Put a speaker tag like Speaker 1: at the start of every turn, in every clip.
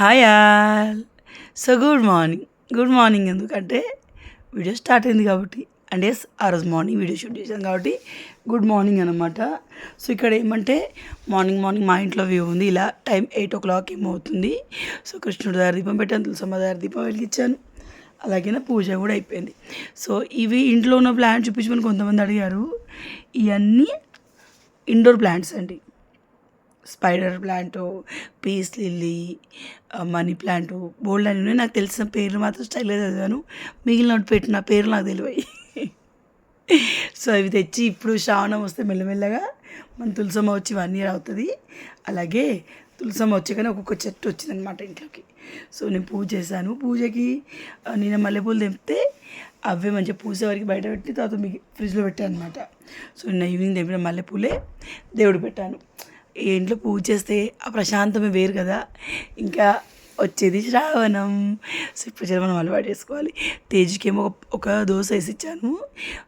Speaker 1: Hi all. So good morning good morning ఎందుకంటే video start అయింది కాబట్టి. అండ్ ఎస్ ఆ రోజు మార్నింగ్ వీడియో షూట్ చేశాను కాబట్టి గుడ్ మార్నింగ్ అనమాట సో ఇక్కడ ఏమంటే మార్నింగ్ మార్నింగ్ మా ఇంట్లో వ్యూ ఉంది. ఇలా టైం ఎయిట్ ఓ క్లాక్ ఏమవుతుంది సో కృష్ణుడి దారి దీపం పెట్టాను తులసమ్మ దారి దీపం వెలిగించాను. అలాగే నా పూజ కూడా అయిపోయింది. సో ఇవి ఇంట్లో ఉన్న ప్లాంట్ చూపించమని కొంతమంది అడిగారు. ఇవన్నీ ఇండోర్ ప్లాంట్స్ అండి. Spider plant peace lily money plant బోల్డ్ అని ఉన్నాయి. నాకు తెలిసిన పేర్లు మాత్రం స్టైల్గా చదివాను. మిగిలిన పెట్టిన పేర్లు నాకు తెలివాయి సో అవి తెచ్చి ఇప్పుడు శ్రావణం వస్తే మెల్లమెల్లగా మన తులసమ్మ వచ్చి వన్ ఇయర్ అవుతుంది. అలాగే తులసమ్మ వచ్చాకనే ఒక్కొక్క చెట్టు వచ్చిందనమాట ఇంట్లోకి. సో నేను పూజ చేశాను. పూజకి నేను మల్లెపూలు తెంపితే అవే మంచిగా పూసే వరకు బయట పెట్టి తర్వాత మీ ఫ్రిడ్జ్లో పెట్టాను అనమాట సో నిన్న ఈవినింగ్ తెంపిన మల్లెపూలే దేవుడు పెట్టాను. ఇంట్లో పూజ చేస్తే ఆ ప్రశాంతమే వేరు కదా. ఇంకా వచ్చేది శ్రావణం. సో ఇప్పుడు మనం అలవాటు చేసుకోవాలి. తేజుకేమో ఒక ఒక దోశ వేసి ఇచ్చాను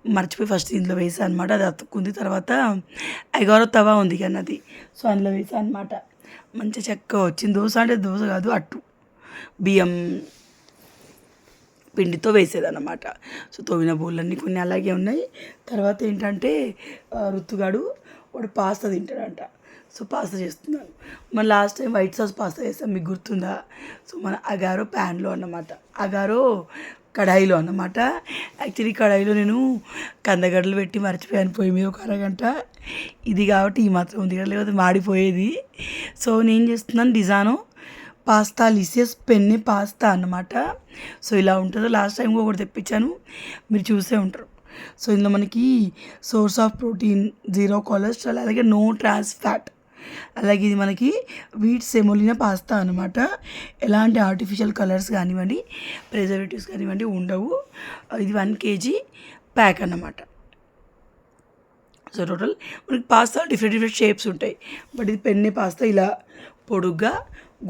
Speaker 1: మర్చిపోయి ఫస్ట్ ఇంట్లో వేసాను అనమాట అది అతుక్కుంది తర్వాత ఐగారో తవా ఉంది కానీ అది సో అందులో వేసాను అనమాట మంచి చెక్క వచ్చింది. దోశ అంటే దోశ కాదు అట్టు. బియ్యం పిండితో వేసేదన్నమాట. సో తోమిన బోళ్ళన్నీ కొన్ని అలాగే ఉన్నాయి. తర్వాత ఏంటంటే రుత్తుగాడు వాడు పాస్తా తింటాడంట. సో పాస్తా చేస్తున్నాను మన last time white sauce pasta చేస్తాం మీకు గుర్తుందా? సో మన అగారో ప్యాన్లో అన్నమాట. అగారో కడాయిలో అన్నమాట. యాక్చువల్లీ కడాయిలో నేను కందగడ్డలు పెట్టి మర్చిపోయాను. పొయ్యి మీద ఒక అరగంట. ఇది కాబట్టి ఈ మాత్రం ఉంది. లేకపోతే మాడిపోయేది. సో నేను చేస్తున్నాను డిజాను. పాస్తా లిసియస్ పెన్ని పాస్తా అన్నమాట. సో ఇలా ఉంటుందో లాస్ట్ టైం ఒకటి తెప్పించాను. మీరు చూసే ఉంటారు. సో ఇందులో మనకి source of protein zero cholesterol అలాగే నో ట్రాన్స్ ఫ్యాట్ అలాగే ఇది మనకి వీట్ సెమోలినా పాస్తా అనమాట ఎలాంటి ఆర్టిఫిషియల్ కలర్స్ కానివ్వండి ప్రిజర్వేటివ్స్ కానివ్వండి ఉండవు. ఇది వన్ కేజీ ప్యాక్ అన్నమాట. సో టోటల్ మనకి పాస్తా డిఫరెంట్ డిఫరెంట్ షేప్స్ ఉంటాయి. బట్ ఇది పెన్నే పాస్తా ఇలా పొడుగ్గా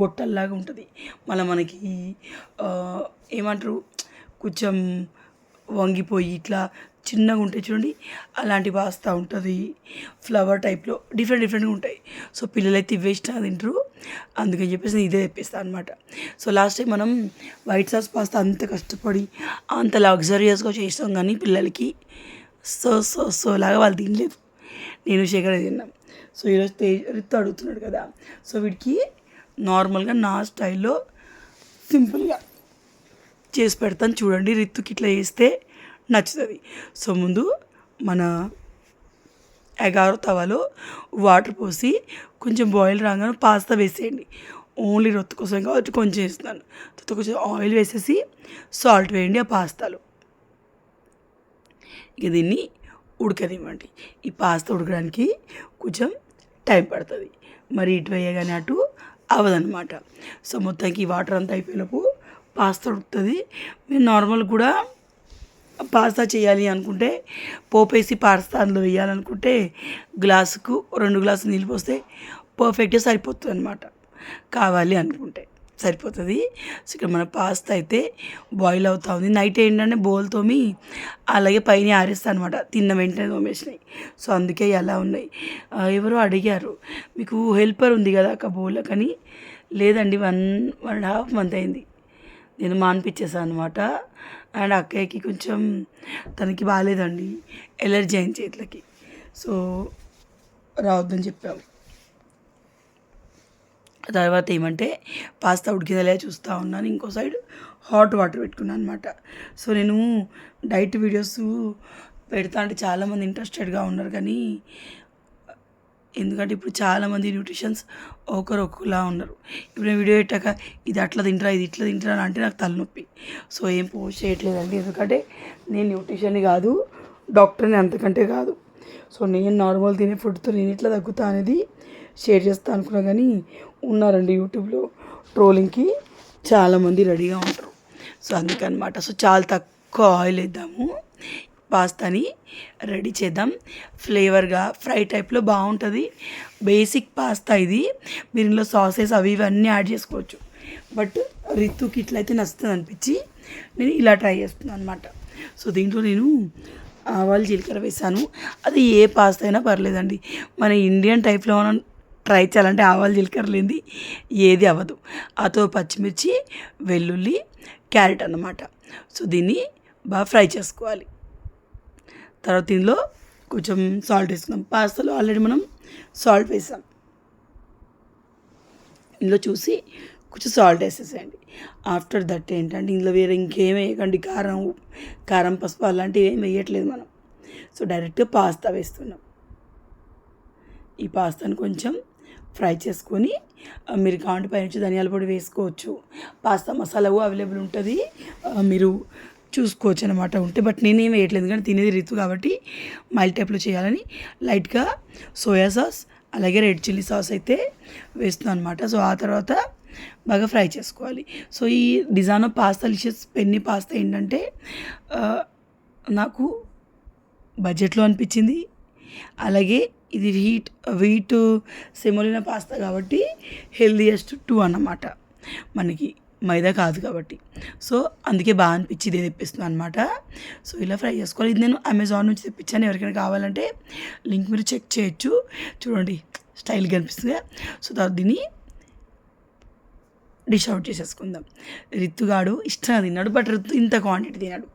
Speaker 1: గొట్టల్లాగా ఉంటుంది. మళ్ళీ మనకి ఏమంటారు? కొంచెం వంగిపోయి ఇట్లా చిన్నగా ఉంటాయి చూడండి. అలాంటి పాస్తా ఉంటుంది. ఫ్లవర్ టైప్లో డిఫరెంట్ డిఫరెంట్గా ఉంటాయి. సో పిల్లలైతే ఇవే ఇష్టంగా తింటారు. అందుకని చెప్పేసి నేను ఇదే తెప్పిస్తాను అనమాట సో లాస్ట్ టైం మనం వైట్ సాస్ పాస్తా అంత కష్టపడి అంత లగ్జరియస్గా చేస్తాం కానీ పిల్లలకి సో సో సో లాగా వాళ్ళు తినలేదు. నేను శేఖర్ తిన్నాం. సో ఈరోజు తేజ్ రిత్ అడుగుతున్నాడు కదా. సో వీడికి నార్మల్గా నా స్టైల్లో సింపుల్గా చేసి పెడతాను. చూడండి రిత్తుకి ఇట్లా చేస్తే నచ్చుతుంది. సో ముందు మన ఎగారో తవాలో వాటర్ పోసి కొంచెం బాయిల్ రాగానే పాస్తా వేసేయండి. ఓన్లీ రొత్తు కోసం కాబట్టి కొంచెం వేస్తున్నాను. తర్వాత కొంచెం ఆయిల్ వేసేసి సాల్ట్ వేయండి ఆ పాస్తాలో. ఇక దీన్ని ఉడకనివ్వండి. ఈ పాస్తా ఉడకడానికి కొంచెం టైం పడుతుంది. మరి ఇటు వేయగానే అటు అవ్వదన్నమాట. సో మొత్తానికి ఈ వాటర్ అంతా అయిపోయినప్పుడు పాస్తా ఉడుకుతుంది. మీరు నార్మల్ కూడా పాస్తా చేయాలి అనుకుంటే పోపేసి పాస్తా అందులో వేయాలనుకుంటే గ్లాసుకు రెండు గ్లాసులు నీళ్ళు పోస్తే పర్ఫెక్ట్గా సరిపోతుంది అనమాట కావాలి అనుకుంటే సరిపోతుంది. సో ఇక్కడ మన పాస్తా అయితే బాయిల్ అవుతూ ఉంది. నైట్ ఏంటంటే బౌల్ తోమి అలాగే పైన ఆరేస్తాను అనమాట తిన్న వెంటనే తోమేసినాయి. సో అందుకే అలా ఉన్నాయి. ఎవరో అడిగారు మీకు హెల్పర్ ఉంది కదా అక్క బౌల్ కానీ లేదండి one one and half month అయింది. నేను మాన్పించేసాను అనమాట అండ్ అక్కయ్యకి కొంచెం తనకి బాగాలేదండి ఎలర్జీ అయిన చేతులకి. సో రావద్దని చెప్పాము. తర్వాత ఏమంటే పాస్తా ఉడికిందలే చూస్తూ ఉన్నాను. ఇంకో సైడ్ హాట్ వాటర్ పెట్టుకున్నాను అనమాట సో నేను డైట్ వీడియోస్ పెడతా అంటే చాలామంది ఇంట్రెస్టెడ్గా ఉన్నారు కానీ ఎందుకంటే ఇప్పుడు చాలామంది న్యూట్రిషన్స్ ఒకరు ఒక్కొక్కలా ఉన్నారు. ఇప్పుడు నేను వీడియో పెట్టాక ఇది అట్లా తింటారా ఇది ఇట్లా తింటారా అని అంటే నాకు తలనొప్పి. సో ఏం పోస్ట్ చేయట్లేదండి. ఎందుకంటే నేను న్యూట్రిషన్ని కాదు డాక్టర్ని అంతకంటే కాదు. సో నేను నార్మల్ తినే ఫుడ్తో నేను ఇట్లా తగ్గుతా అనేది షేర్ చేస్తా అనుకున్నా కానీ ఉన్నారండి యూట్యూబ్లో ట్రోలింగ్కి చాలామంది రెడీగా ఉంటారు. సో అందుకనమాట. సో చాలా తక్కువ ఆయిల్ వేద్దాము. పాస్తాని రెడీ చేద్దాం. ఫ్లేవర్గా ఫ్రై టైప్లో బాగుంటుంది బేసిక్ పాస్తా ఇది. మీరు ఇందులో సాసెస్ అవి ఇవన్నీ యాడ్ చేసుకోవచ్చు. బట్ రితుకి ఇట్లయితే నచ్చుతుంది అనిపించి నేను ఇలా ట్రై చేస్తున్నాను అనమాట సో దీంట్లో నేను ఆవాలు జీలకర్ర వేసాను. అది ఏ పాస్తా అయినా పర్లేదండి. మన ఇండియన్ టైప్లో మనం ట్రై చేయాలంటే ఆవాలు జీలకర్ర లేనిది ఏది అవ్వదు. అతో పచ్చిమిర్చి వెల్లుల్లి క్యారెట్ అన్నమాట. సో దీన్ని బాగా ఫ్రై చేసుకోవాలి. తర్వాత దీనిలో కొంచెం సాల్ట్ వేసుకుందాం. పాస్తాలో ఆల్రెడీ మనం సాల్ట్ వేసాం. ఇందులో చూసి కొంచెం సాల్ట్ వేసేసేయండి. ఆఫ్టర్ దట్ ఏంటంటే ఇందులో వేరే ఇంకేం వేయకండి. కారం కారం పసుపు అలాంటివి ఏం వేయట్లేదు మనం. సో డైరెక్ట్గా పాస్తా వేస్తున్నాం. ఈ పాస్తాను కొంచెం ఫ్రై చేసుకొని మీరు కాంటి పైనుంచి ధనియాల పొడి వేసుకోవచ్చు. పాస్తా మసాలా అవైలబుల్ ఉంటుంది. మీరు చూసుకోవచ్చు అనమాట ఉంటే బట్ నేనేం వేయట్లేదు. కానీ తినేది రీతు కాబట్టి మైల్ టైప్లో చేయాలని లైట్గా సోయా సాస్ అలాగే రెడ్ చిల్లీ సాస్ అయితే వేస్తున్నాను అనమాట సో ఆ తర్వాత బాగా ఫ్రై చేసుకోవాలి. సో ఈ డిజానో పాస్తా లిషియస్ పెన్ని పాస్తా ఏంటంటే నాకు బడ్జెట్లో అనిపించింది. అలాగే ఇది వీట్ వీట్ సెమోలిన పాస్తా కాబట్టి హెల్దియెస్ట్ టూ అన్నమాట మనకి. మైదా కాదు కాబట్టి. సో అందుకే బాగా అనిపించింది తెప్పిస్తుంది తెప్పిస్తున్నాను అనమాట సో ఇలా ఫ్రై చేసుకోవాలి. ఇది నేను అమెజాన్ నుంచి తెప్పించాను. ఎవరికైనా కావాలంటే లింక్ మీరు చెక్ చేయొచ్చు. చూడండి స్టైల్గా అనిపిస్తుంది సో తర్వాత దీన్ని డిష్ అవుట్ చేసేసుకుందాం. రిత్తుగాడు ఇష్టంగా తిన్నాడు. బట్ రిత్తు ఇంత క్వాంటిటీ తిన్నాడు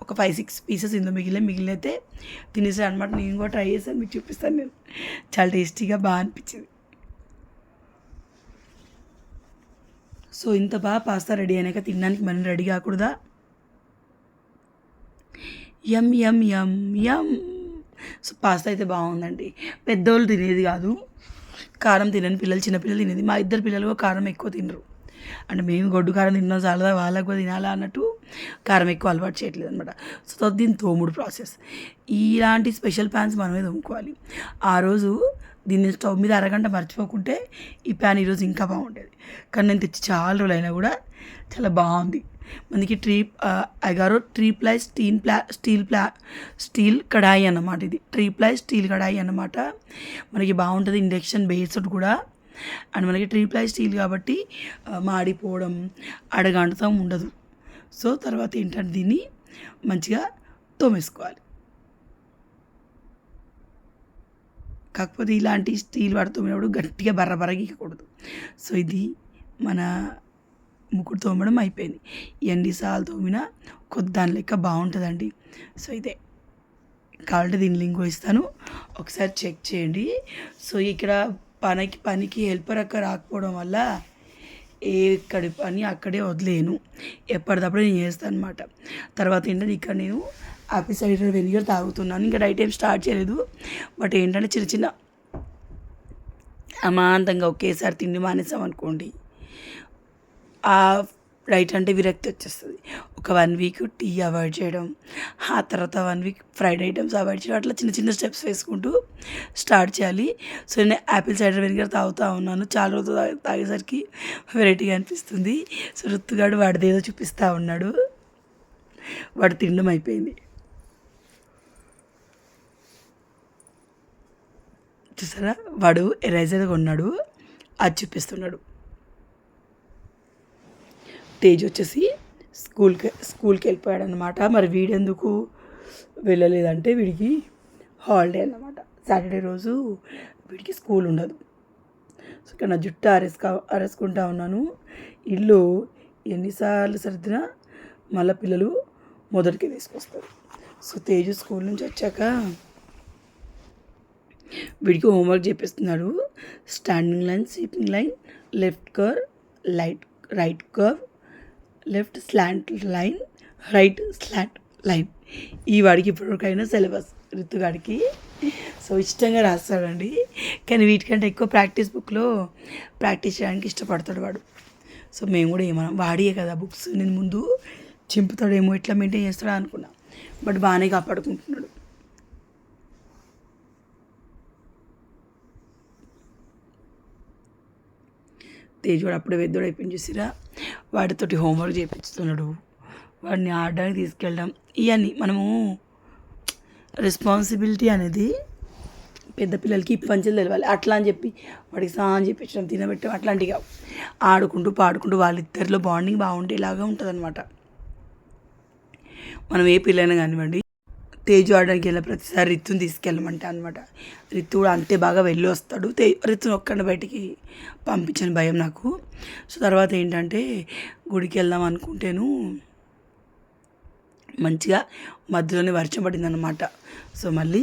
Speaker 1: ఒక ఫైవ్ సిక్స్ పీసెస్ ఇందులో మిగిలిన మిగిలినైతే తినేసాడు అనమాట నేను కూడా ట్రై చేశాను. మీకు చూపిస్తాను నేను. చాలా టేస్టీగా బాగా అనిపించింది. సో ఇంత బాగా పాస్తా రెడీ అయినాక తినడానికి మనం రెడీ కాకూడదా? ఎం ఎం ఎం ఎం సో పాస్తా అయితే బాగుందండి. పెద్దోళ్ళు తినేది కాదు. కారం తినని పిల్లలు చిన్నపిల్లలు తినేది. మా ఇద్దరు పిల్లలు కారం ఎక్కువ తినరు. అంటే మేము గొడ్డు కారం తిన్నాం చాలా వాళ్ళకు కూడా తినాలా అన్నట్టు కారం ఎక్కువ అలవాటు చేయట్లేదు అనమాట సో దీని తోముడు ప్రాసెస్. ఇలాంటి స్పెషల్ ప్యాన్స్ మనమే తోముకోవాలి. ఆ రోజు దీన్ని స్టవ్ మీద అరగంట మర్చిపోకుంటే ఈ ప్యాన్ ఈరోజు ఇంకా బాగుండేది. కానీ నేను తెచ్చి చాలా రోజులు అయినా కూడా చాలా బాగుంది. మనకి tri Agaro tri ply steel ప్లా స్టీల్ ప్లా స్టీల్ కడాయి అన్నమాట ఇది. ట్రీ ప్లై స్టీల్ కడాయి అన్నమాట. మనకి బాగుంటుంది ఇండక్షన్ బేస్డ్ కూడా. అండ్ మనకి ట్రీ ప్లై స్టీల్ కాబట్టి మాడిపోవడం అడగంటతం ఉండదు. సో తర్వాత ఏంటంటే దీన్ని మంచిగా తోమేసుకోవాలి. కాకపోతే ఇలాంటి స్టీల్ వాడు తోమినప్పుడు గట్టిగా బర్ర బర్ర సో ఇది మన ముక్కుడు తోమడం అయిపోయింది. ఎన్నిసార్లు తోమినా కొద్ది దాని లెక్క బాగుంటుందండి. సో ఇదే కావాలంటే దీని లింక్ ఇస్తాను. ఒకసారి చెక్ చేయండి. సో ఇక్కడ పనికి పనికి హెల్పర్ అక్క రాకపోవడం వల్ల ఎక్కడి పని అక్కడే వదిలేను. ఎప్పటికప్పుడు నేను చేస్తాను అనమాట తర్వాత ఏంటంటే ఇక్కడ నేను ఆపిల్ సైడర్ వెనిగర్ తాగుతున్నాను. ఇంకా డైట్ ఏం స్టార్ట్ చేయలేదు. బట్ ఏంటంటే చిన్న చిన్న అమాంతంగా ఒకేసారి తిండి మానేసామనుకోండి ఆ రైట్ అంటే విరక్తి వచ్చేస్తుంది. ఒక వన్ వీక్ టీ అవాయిడ్ చేయడం ఆ తర్వాత one week fried items avoid చేయడం అట్లా చిన్న చిన్న స్టెప్స్ వేసుకుంటూ స్టార్ట్ చేయాలి. సో నేను యాపిల్ సైడర్ వెనిగర్ తాగుతూ ఉన్నాను. చాలా రోజులు తాగేసరికి వెరైటీగా అనిపిస్తుంది. సో రుత్తుగాడు వాడిదేదో చూపిస్తూ ఉన్నాడు. వాడు తినడం అయిపోయింది. చూసారా? వాడు ఎరైజర్ కొన్నాడు. అది చూపిస్తున్నాడు. తేజ్ వచ్చేసి స్కూల్కి స్కూల్కి వెళ్ళిపోయాడు అనమాట మరి వీడెందుకు వెళ్ళలేదంటే వీడికి హాలిడే అనమాట సాటర్డే రోజు వీడికి స్కూల్ ఉండదు. సో ఇక్కడ నా జుట్టు ఆరేసుకా అరేసుకుంటా ఉన్నాను. ఇల్లు ఎన్నిసార్లు సర్దినా మళ్ళీ పిల్లలు మొదటికి తీసుకొస్తారు సో తేజు స్కూల్ నుంచి వచ్చాక వీడికి homework చేపిస్తున్నాడు standing line sleeping line left curve light right curve left slant line right slant line. ఈ వాడికి ఇప్పటివరకైనా సిలబస్ ఋతుగాడికి సో ఇష్టంగా రాస్తాడండి. కానీ వీటికంటే ఎక్కువ ప్రాక్టీస్ బుక్లో ప్రాక్టీస్ చేయడానికి ఇష్టపడతాడు వాడు. సో మేము కూడా ఏమన్నా వాడియే కదా బుక్స్ నేను ముందు చింపుతాడేమో ఎట్లా మెయింటైన్ చేస్తాడా అనుకున్నా. బట్ బాగానే కాపాడుకుంటున్నాడు. తేజ్ వాడు అప్పుడే పెద్దోడు అయిపోయింది చూసిరా వాడితోటి హోంవర్క్ చేయించుతున్నాడు వాడిని ఆడడానికి తీసుకెళ్ళడం ఇవన్నీ మనము రెస్పాన్సిబిలిటీ అనేది పెద్ద పిల్లలకి పంచులు తెలవాలి. అట్లా అని చెప్పి వాడికి సాన్ చెప్పించడం తినబెట్టడం అట్లాంటివి కావు. ఆడుకుంటూ పాడుకుంటూ వాళ్ళిద్దరిలో బాండింగ్ బాగుండేలాగా ఉంటుంది అనమాట మనం ఏ పిల్లైనా కానివ్వండి తేజు ఆడడానికి వెళ్ళిన ప్రతిసారి రిత్తుని తీసుకెళ్ళమంట అనమాట రిత్తు కూడా అంతే బాగా వెళ్ళి వస్తాడు. తే రిత్తుని ఒక్కడ బయటికి పంపించని భయం నాకు. సో తర్వాత ఏంటంటే గుడికి వెళ్దాం అనుకుంటేను మంచిగా మధ్యలోనే వర్షం పడిందనమాట సో మళ్ళీ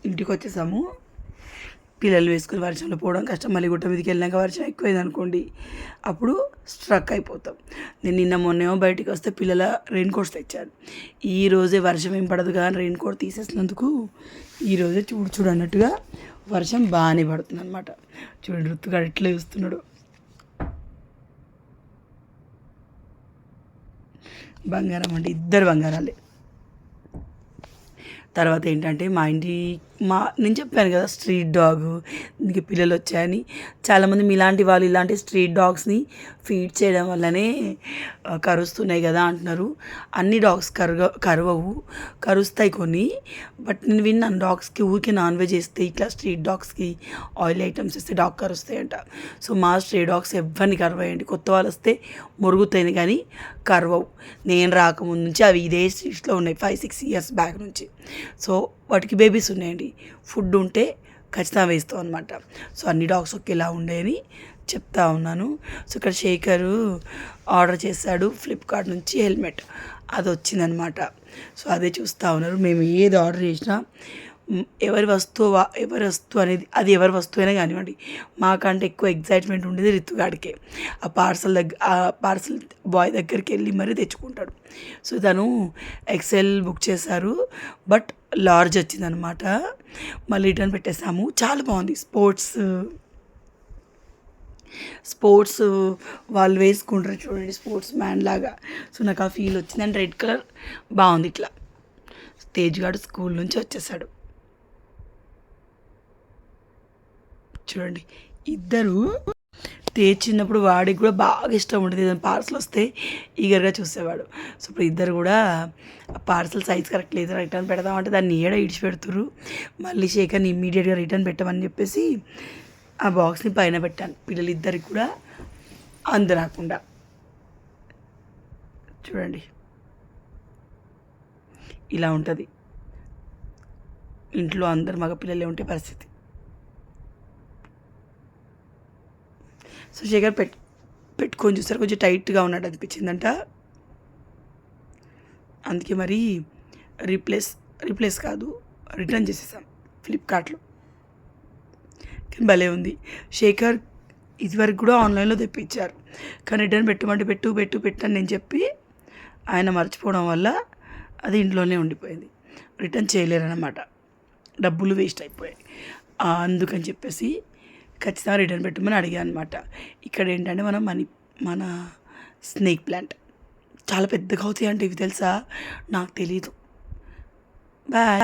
Speaker 1: ఇంటికి వచ్చేసాము పిల్లలు వేసుకుని వర్షంలో పోవడం కష్టం మళ్ళీ గుట్ట మీదకి వెళ్ళాక వర్షం ఎక్కువైంది అనుకోండి అప్పుడు స్ట్రక్ అయిపోతాం. నేను నిన్న మొన్నేమో బయటికి వస్తే పిల్లల రెయిన్ కోట్స్ తెచ్చాను ఈ రోజే వర్షం ఏం పడదు కానీ రెయిన్ కోట్ తీసేసినందుకు ఈ రోజే చూడు చూడు అన్నట్టుగా వర్షం బాగానే పడుతుంది అనమాట చూడండి ఋతుగాడు ఎట్లా చూస్తున్నాడు. బంగారం అంటే ఇద్దరు బంగారాలే. తర్వాత ఏంటంటే మా ఇంటి మా నేను చెప్పాను కదా స్ట్రీట్ డాగ్ ఇంక పిల్లలు వచ్చాయని. చాలామంది మీలాంటి వాళ్ళు ఇలాంటి స్ట్రీట్ డాగ్స్ని ఫీడ్ చేయడం వల్లనే కరుస్తున్నాయి కదా అంటున్నారు. అన్ని డాగ్స్ కరుగ కరవవు కరుస్తాయి కొన్ని. బట్ నేను విన్నాను డాగ్స్కి ఊరికే నాన్ వెజ్ వేస్తే ఇట్లా స్ట్రీట్ డాగ్స్కి ఆయిల్ ఐటమ్స్ ఇస్తే డాగ్ కరుస్తాయంట. సో మా స్ట్రీట్ డాగ్స్ ఎవరిని కరవాయండి. కొత్త వాళ్ళు వస్తే మురుగుతాయి కానీ కరవవు. నేను రాకముందు నుంచి అవి ఇదే స్ట్రీట్స్లో ఉన్నాయి ఫైవ్ సిక్స్ ఇయర్స్ బ్యాక్ నుంచి. సో వాటికి బేబీస్ ఉన్నాయండి. ఫుడ్ ఉంటే ఖచ్చితంగా వేస్తాం అనమాట సో అన్ని డాగ్స్ ఒకేలా ఉండేవి చెప్తా ఉన్నాను. సో ఇక్కడ శేఖరు ఆర్డర్ చేశాడు ఫ్లిప్కార్ట్ నుంచి హెల్మెట్. అది వచ్చిందనమాట సో అదే చూస్తూ ఉన్నారు. మేము ఏది ఆర్డర్ చేసినా ఎవరి వస్తువు ఎవరి వస్తువు అనేది అది ఎవరి వస్తువు అయినా కానివ్వండి. మాకంటే ఎక్కువ ఎగ్జైట్మెంట్ ఉండేది రితుగాడికే ఆ పార్సల్ దగ్గర ఆ పార్సల్ బాయ్ దగ్గరికి వెళ్ళి మరీ తెచ్చుకుంటాడు. సో తను ఎక్సెల్ బుక్ చేశారు. బట్ లార్జ్ వచ్చిందనమాట మళ్ళీ రిటర్న్ పెట్టేసాము చాలా బాగుంది. స్పోర్ట్స్ స్పోర్ట్స్ వాళ్ళు వేసుకుంటారు చూడండి. స్పోర్ట్స్ మ్యాన్ లాగా. సో నాకు ఆ ఫీల్ వచ్చింది. అండ్ రెడ్ కలర్ బాగుంది ఇట్లా. తేజ్ గారు స్కూల్ నుంచి వచ్చేసాడు. చూడండి. ఇద్దరు తెచ్చినప్పుడు చిన్నప్పుడు వాడికి కూడా బాగా ఇష్టం ఉంటుంది ఏదైనా పార్సల్ వస్తే ఈగర్గా చూసేవాడు. సో ఇప్పుడు ఇద్దరు కూడా పార్సల్ సైజ్ కరెక్ట్ లేదు రిటర్న్ పెడదామంటే దాన్ని ఏడ ఇడిచిపెడుతురు మళ్ళీ శేఖర్ని ఇమ్మీడియట్గా రిటర్న్ పెట్టమని చెప్పేసి ఆ బాక్స్ని పైన పెట్టాను. పిల్లలిద్దరికి కూడా అందరాకుండా. చూడండి. ఇలా ఉంటుంది. ఇంట్లో అందరు మగ పిల్లలే ఉంటే పరిస్థితి. సో శేఖర్ పెట్ పెట్టుకొని చూసారు. కొంచెం టైట్గా ఉన్నట్టు అనిపించిందంట. అందుకే మరి రీప్లేస్ రీప్లేస్ కాదు రిటర్న్ చేసేసాం ఫ్లిప్కార్ట్లో. కానీ భలే ఉంది. శేఖర్ ఇదివరకు కూడా ఆన్లైన్లో తెప్పించారు. కానీ రిటర్న్ పెట్టమంటే పెట్టు పెట్టు పెట్టని నేను చెప్పి ఆయన మర్చిపోవడం వల్ల అది ఇంట్లోనే ఉండిపోయింది. రిటర్న్ చేయలేరన్నమాట. డబ్బులు వేస్ట్ అయిపోయాయి. అందుకని చెప్పేసి ఖచ్చితంగా రిటర్న్ పెట్టమని అడిగాను అనమాట ఇక్కడ ఏంటంటే మనం మనీ మన స్నేక్ ప్లాంట్. చాలా పెద్దగా అవుతాయి అంటే ఇవి తెలుసా? నాకు తెలీదు. బాయ్.